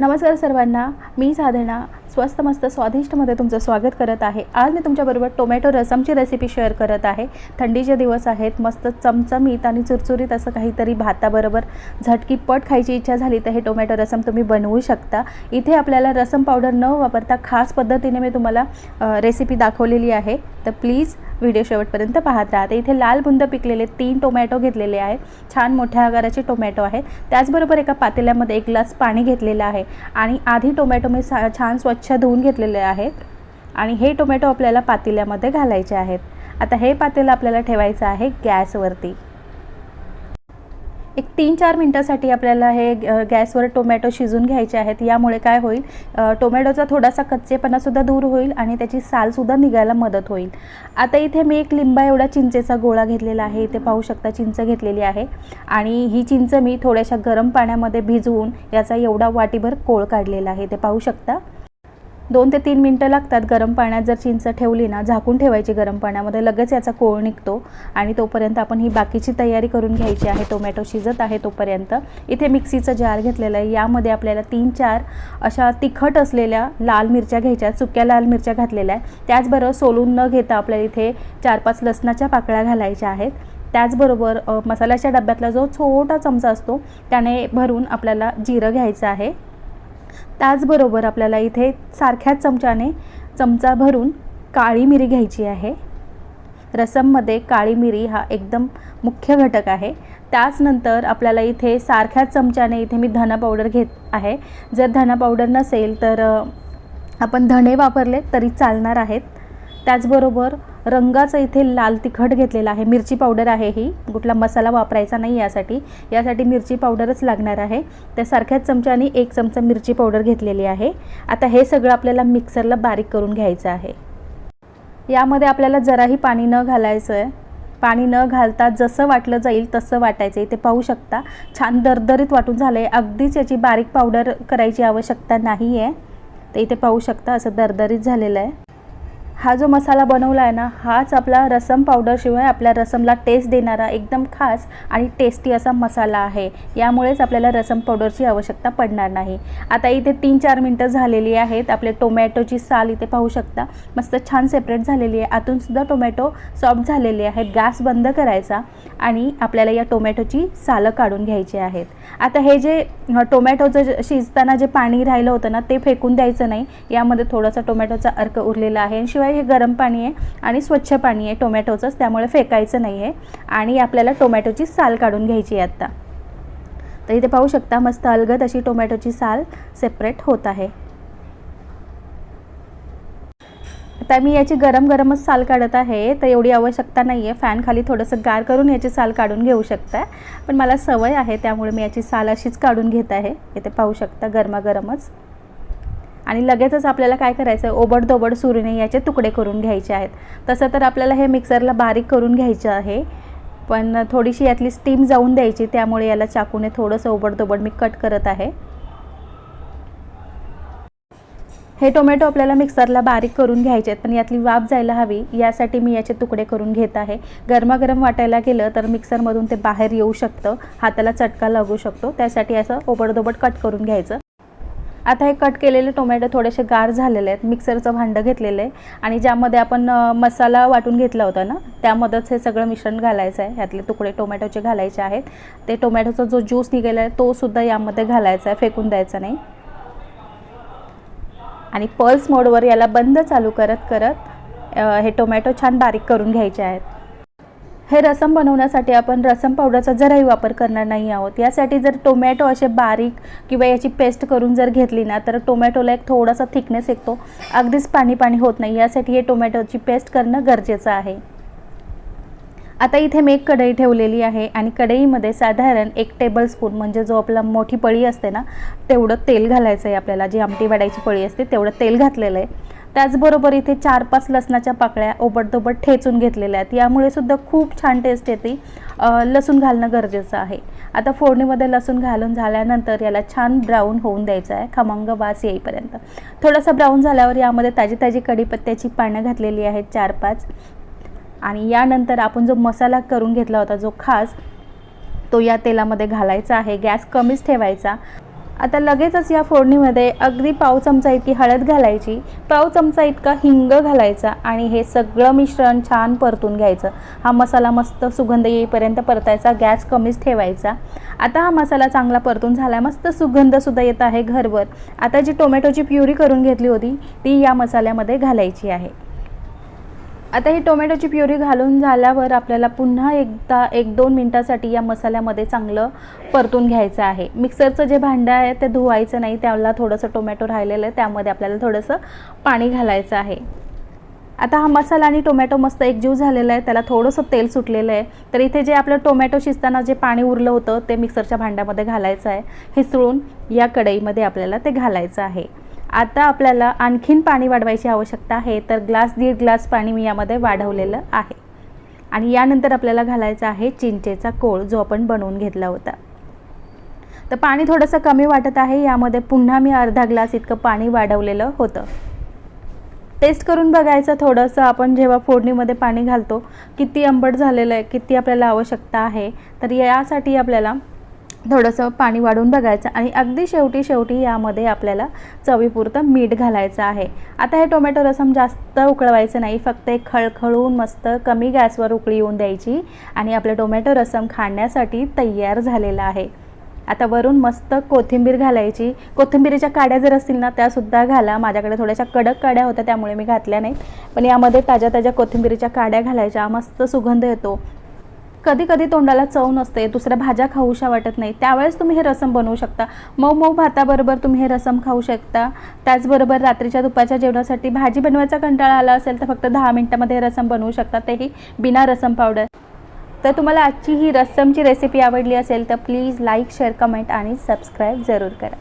नमस्कार सर्वांना मी साधना. स्वस्त मस्त स्वादिष्टमध्ये तुमचं स्वागत करत आहे. आज मी तुमच्याबरोबर टोमॅटो रसमची रेसिपी शेअर करत आहे. थंडीचे दिवस आहेत मस्त चमचमीत आणि चुरचुरीत असं काहीतरी भाताबरोबर झटकीपट खायची इच्छा झाली तर हे टोमॅटो रसम तुम्ही बनवू शकता. इथे आपल्याला रसम पावडर न वापरता खास पद्धतीने मी तुम्हाला रेसिपी दाखवलेली आहे. तर प्लीज व्हिडिओ शेवटपर्यंत पाहत राहते इथे लाल बुंद पिकलेले तीन टोमॅटो घेतलेले आहेत. छान मोठ्या आकाराचे टोमॅटो आहेत. त्याचबरोबर एका पातेल्यामध्ये एक ग्लास पाणी घेतलेलं आहे. आणि आधी टोमॅटो मी सा छान स्वच्छ धुवून घेतलेले आहेत आणि हे टोमॅटो आपल्याला पातेल्यामध्ये घालायचे आहेत. आता हे पातेलं आपल्याला ठेवायचं आहे गॅसवरती. एक तीन चार मिनटासाठी आपल्याला हे गॅसवर टोमॅटो शिजून घ्यायचे आहेत. यामुळे काय होईल? टोमॅटोचा थोडासा कच्चेपणासुद्धा दूर होईल आणि त्याची सालसुद्धा निघायला मदत होईल. आता इथे मी एक लिंबा एवढा चिंचेचा गोळा घेतलेला आहे. इथे पाहू शकता चिंच घेतलेली आहे. आणि ही चिंच मी थोड्याशा गरम पाण्यामध्ये भिजवून याचा एवढा वाटीभर कोळ काढलेला आहे. ते पाहू शकता? दोन ते तीन मिनटं लागतात गरम पाण्यात. जर चिंच ठेवली ना झाकून ठेवायची गरम पाण्यामध्ये. लगेच याचा कोळ निघतो आणि तोपर्यंत आपण ही बाकीची तयारी करून घ्यायची आहे. टोमॅटो शिजत आहे तोपर्यंत. इथे मिक्सीचं जार घेतलेलं आहे. यामध्ये आपल्याला तीन चार अशा तिखट असलेल्या लाल मिरच्या घ्यायच्या सुक्या लाल मिरच्या घातलेल्या आहे त्याचबरोबर सोलून न घेता आपल्याला इथे चार पाच लसणाच्या पाकळ्या घालायच्या आहेत. त्याचबरोबर मसाल्याच्या डब्यातला जो छोटा चमचा असतो त्याने भरून आपल्याला जिरं घ्यायचं आहे. त्याचबरोबर आपल्याला इथे सारख्याच चमच्याने चमचा भरून काळी मिरी घ्यायची आहे. रसममध्ये काळी मिरी हा एकदम मुख्य घटक आहे. त्याचनंतर आपल्याला इथे सारख्याच चमच्याने इथे मी धना पावडर घेत आहे. जर धना पावडर नसेल तर आपण धणे वापरले तरी चालणार आहेत. त्याचबरोबर रंगाचं इथे लाल तिखट घेतलेलं आहे. मिरची पावडर आहे ही. कुठला मसाला वापरायचा नाही यासाठी. यासाठी मिरची पावडरच लागणार आहे. त्या सारख्याच चमच्याने एक चमचा मिरची पावडर घेतलेली आहे. आता हे सगळं आपल्याला मिक्सरला बारीक करून घ्यायचं आहे. यामध्ये आपल्याला जराही पाणी न घालायचं आहे पाणी न घालता जसं वाटलं जाईल तसं वाटायचं. इथे पाहू शकता छान दरदरीत वाटून झालं आहे अगदीच याची बारीक पावडर करायची आवश्यकता नाही आहे तर इथे पाहू शकता असं दरदरीत झालेलं आहे. हा जो मसाला बनवला आहे ना हाच आपला रसम पावडरशिवाय आपल्या रसमला टेस्ट देणारा एकदम खास आणि टेस्टी असा मसाला आहे. यामुळेच आपल्याला रसम पावडरची आवश्यकता पडणार नाही. आता इथे तीन चार मिनटं झालेली आहेत. आपले टोमॅटोची साल इथे पाहू शकता. मस्त छान सेपरेट झालेली आहे. आतूनसुद्धा टोमॅटो सॉफ्ट झालेले आहेत. गॅस बंद करायचा आणि आपल्याला या टोमॅटोची सालं काढून घ्यायची आहेत. आता हे जे टोमॅटोचं जे शिजताना जे पाणी राहिलं होतं ना ते फेकून द्यायचं नाही. यामध्ये थोडासा टोमॅटोचा अर्क उरलेला आहे. शिवाय हे गरम पाणी आहे आणि स्वच्छ पाणी आहे टोमॅटोचंच त्यामुळे फेकायचं नाही आहे. आणि आपल्याला टोमॅटोची साल काढून घ्यायची आहे आत्ता तर इथे पाहू शकता मस्त अलगद अशी टोमॅटोची साल सेपरेट होत आहे. आता मी याची गरम गरमच साल काढत आहे तर एवढी आवश्यकता नाही आहे फॅन खाली थोडंसं गार करून याची साल काढून घेऊ शकता. पण मला सवय आहे त्यामुळे मी याची साल अशीच काढून घेत आहे. इथे पाहू शकता गरमागरमच. आणि लगेचच आपल्याला काय करायचं आहे ओबडधोबड सुरीने याचे तुकडे करून घ्यायचे आहेत. तसं तर आपल्याला हे मिक्सरला बारीक करून घ्यायचं आहे. पण थोडीशी यातली स्टीम जाऊन द्यायची त्यामुळे याला चाकूने थोडंसं ओबडधोबड मी कट करत आहे. हे टोमॅटो आपल्याला मिक्सरला बारीक करून घ्यायचे आहेत पण यातली वाफ जायला हवी यासाठी मी याचे तुकडे करून घेत आहे. गरमागरम वाटायला गेलं तर मिक्सरमधून ते बाहेर येऊ शकतं हाताला चटका लागू शकतो त्यासाठी असं ओबडधोबड कट करून घ्यायचं. आता हे कट केलेले टोमॅटो थोडेसे गार झालेले आहेत मिक्सरचं भांडं घेतलेलं आहे आणि ज्यामध्ये आपण मसाला वाटून घेतला होता ना त्यामध्येच हे सगळं मिश्रण घालायचं आहे. ह्यातले तुकडे टोमॅटोचे घालायचे आहेत. ते टोमॅटोचा जो ज्यूस निघाला आहे तोसुद्धा यामध्ये घालायचा आहे फेकून द्यायचा नाही. आणि पल्स मोडवर याला बंद चालू करत करत हे टोमॅटो छान बारीक करून घ्यायचे आहेत. हे रसम बनवण्यासाठी आपण रसम पावडरचा जराही वापर करणार नाही आहोत. यासाठी जर टोमॅटो असे बारीक किंवा याची पेस्ट करून जर घेतली ना तर टोमॅटोला एक थोडासा थिकनेस येतो. अगदीच पाणी पाणी होत नाही. यासाठी हे टोमॅटोची पेस्ट करणं गरजेचं आहे. आता इथे मी एक कढई ठेवलेली आहे आणि कढईमध्ये साधारण एक टेबलस्पून म्हणजे जो आपला मोठी पळी असते ना तेवढं तेल घालायचं आहे आपल्याला. जी आमटी वाढायची पळी असते तेवढं तेल घातलेलं आहे. त्याचबरोबर इथे चार पाच लसणाच्या पाकळ्या ओबडधोबड ठेचून घेतलेल्या आहेत. यामुळे सुद्धा खूप छान टेस्ट येते. लसूण घालणं गरजेचं आहे. आता फोडणीमध्ये लसूण घालून झाल्यानंतर याला छान ब्राऊन होऊन द्यायचं आहे. खमंग वास येईपर्यंत. थोडासा ब्राऊन झाल्यावर यामध्ये ताजी ताजी कढीपत्त्याची पानं घातलेली आहेत चार पाच आणि यानंतर आपण जो मसाला करून घेतला होता जो खास तो या तेलामध्ये घालायचा आहे. गॅस कमीच ठेवायचा. आता लगेचच या फोडणीमध्ये अगदी पाव चमचा इतकी हळद घालायची. पाव चमचा इतका हिंग घालायचा आणि हे सगळं मिश्रण छान परतून घ्यायचं. हा मसाला मस्त सुगंध येईपर्यंत परतायचा गॅस कमीच ठेवायचा. आता हा मसाला चांगला परतून झाला मस्त सुगंधसुद्धा येत आहे घरभर. आता जी टोमॅटोची प्युरी करून घेतली होती ती या मसाल्यामध्ये घालायची आहे. आता ही टोमॅटोची प्युरी घालून झाल्यावर आपल्याला पुन्हा एकदा एक दोन मिनटासाठी या मसाल्यामध्ये चांगलं परतून घ्यायचं आहे. मिक्सरचं जे भांडं आहे ते धुवायचं नाही त्याला थोडंसं टोमॅटो राहिलेलं आहे त्यामध्ये आपल्याला थोडंसं पाणी घालायचं आहे. आता हा मसाला आणि टोमॅटो मस्त एकजीव झालेला आहे त्याला थोडंसं तेल सुटलेलं आहे. तर इथे जे आपलं टोमॅटो शिजताना जे पाणी उरलं होतं ते मिक्सरच्या भांड्यामध्ये घालायचं आहे. हिसळून या कढईमध्ये आपल्याला ते घालायचं आहे. आता आपल्याला आणखीन पाणी वाढवायची आवश्यकता आहे तर ग्लास दीड ग्लास पाणी मी यामध्ये वाढवलेलं आहे. आणि यानंतर आपल्याला घालायचा आहे चिंचेचा कोळ जो आपण बनवून घेतला होता. तर पाणी थोडंसं कमी वाटत आहे यामध्ये पुन्हा मी अर्धा ग्लास इतकं पाणी वाढवलेलं होतं. टेस्ट करून बघायचं थोडंसं आपण जेव्हा फोडणीमध्ये पाणी घालतो किती आंबट झालेलं आहे किती आपल्याला आवश्यकता आहे तर यासाठी आपल्याला थोडंसं पाणी वाढून बघायचं आणि अगदी शेवटी शेवटी यामध्ये आपल्याला चवीपुरतं मीठ घालायचं आहे. आता हे टोमॅटो रसम जास्त उकळवायचं नाही फक्त एक खळखळून मस्त कमी गॅसवर उकळी येऊन द्यायची आणि आपलं टोमॅटो रसम खाण्यासाठी तयार झालेलं आहे. आता वरून मस्त कोथिंबीर घालायची. कोथिंबीरीच्या काड्या जर असतील ना त्यासुद्धा घाला. माझ्याकडे थोड्याशा कडक काड्या होत्या त्यामुळे मी घातल्या नाहीत. पण यामध्ये ताज्या ताज्या कोथिंबीरीच्या काड्या घालायच्या. मस्त सुगंध येतो. कधी कधी तोंडाला चव नसते दुसऱ्या भाज्या खाऊशा वाटत नाही. त्यावेळेस तुम्ही हे रसम बनवू शकता. मऊ मऊ भाताबरोबर तुम्ही हे रसम खाऊ शकता. त्याचबरोबर रात्रीच्या दुपारच्या जेवणासाठी भाजी बनवायचा कंटाळा आला असेल तर फक्त दहा मिनटामध्ये रसम बनवू शकता. तेही बिना रसम पावडर. तर तुम्हाला आजची ही रसमची रेसिपी आवडली असेल तर प्लीज लाईक शेअर कमेंट आणि सबस्क्राईब जरूर करा.